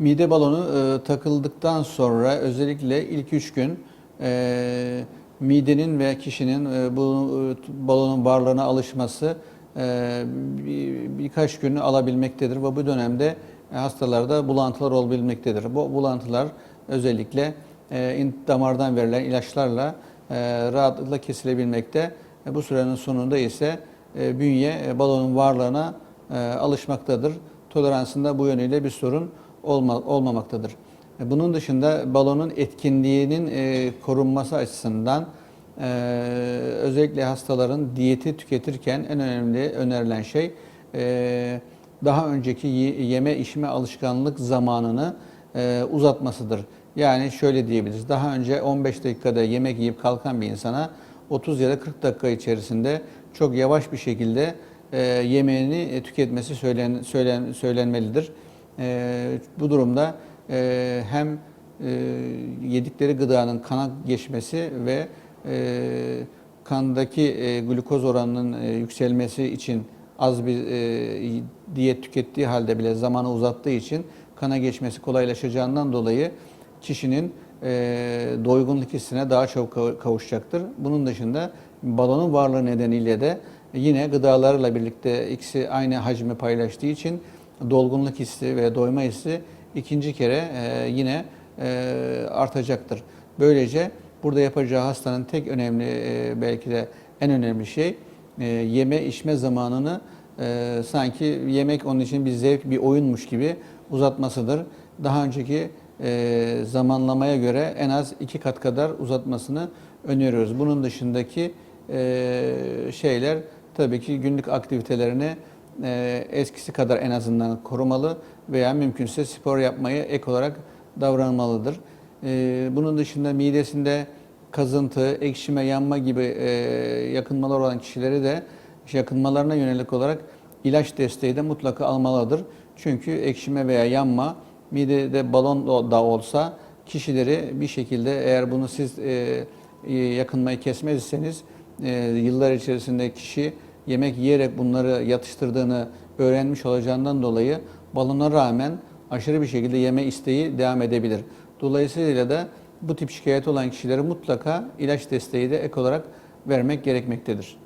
Mide balonu e, takıldıktan sonra özellikle ilk üç gün e, midenin ve kişinin e, bu e, balonun varlığına alışması e, bir, birkaç gün alabilmektedir ve bu dönemde e, hastalarda bulantılar olabilmektedir. Bu bulantılar özellikle e, damardan verilen ilaçlarla e, rahatlıkla kesilebilmekte. E, bu sürenin sonunda ise e, bünye e, balonun varlığına e, alışmaktadır. Toleransında bu yönüyle bir sorun olma, olmamaktadır. E, Bunun dışında balonun etkinliğinin e, korunması açısından e, özellikle hastaların diyeti tüketirken en önemli önerilen şey e, daha önceki ye- yeme içme alışkanlık zamanını e, uzatmasıdır. Yani şöyle diyebiliriz. Daha önce 15 dakikada yemek yiyip kalkan bir insana 30 ya da 40 dakika içerisinde çok yavaş bir şekilde e, yemeğini e, tüketmesi söylen, söylen, söylenmelidir. E, bu durumda e, hem e, yedikleri gıdanın kana geçmesi ve e, kandaki e, glukoz oranının e, yükselmesi için az bir e, diyet tükettiği halde bile zamanı uzattığı için kana geçmesi kolaylaşacağından dolayı kişinin e, doygunluk hissine daha çabuk kav- kavuşacaktır. Bunun dışında balonun varlığı nedeniyle de yine gıdalarla birlikte ikisi aynı hacmi paylaştığı için dolgunluk hissi ve doyma hissi ikinci kere e, yine e, artacaktır. Böylece burada yapacağı hastanın tek önemli e, belki de en önemli şey yeme içme zamanını sanki yemek onun için bir zevk, bir oyunmuş gibi uzatmasıdır. Daha önceki zamanlamaya göre en az iki kat kadar uzatmasını öneriyoruz. Bunun dışındaki şeyler tabii ki günlük aktivitelerini e, eskisi kadar en azından korumalı veya mümkünse spor yapmayı ek olarak davranmalıdır. E, bunun dışında midesinde kazıntı, ekşime, yanma gibi e, yakınmalar olan kişileri de yakınmalarına yönelik olarak ilaç desteği de mutlaka almalıdır. Çünkü ekşime veya yanma midede balon da olsa kişileri bir şekilde eğer bunu siz e, yakınmayı kesmezseniz e, yıllar içerisinde kişi yemek yiyerek bunları yatıştırdığını öğrenmiş olacağından dolayı balona rağmen aşırı bir şekilde yeme isteği devam edebilir. Dolayısıyla da bu tip şikayet olan kişilere mutlaka ilaç desteği de ek olarak vermek gerekmektedir.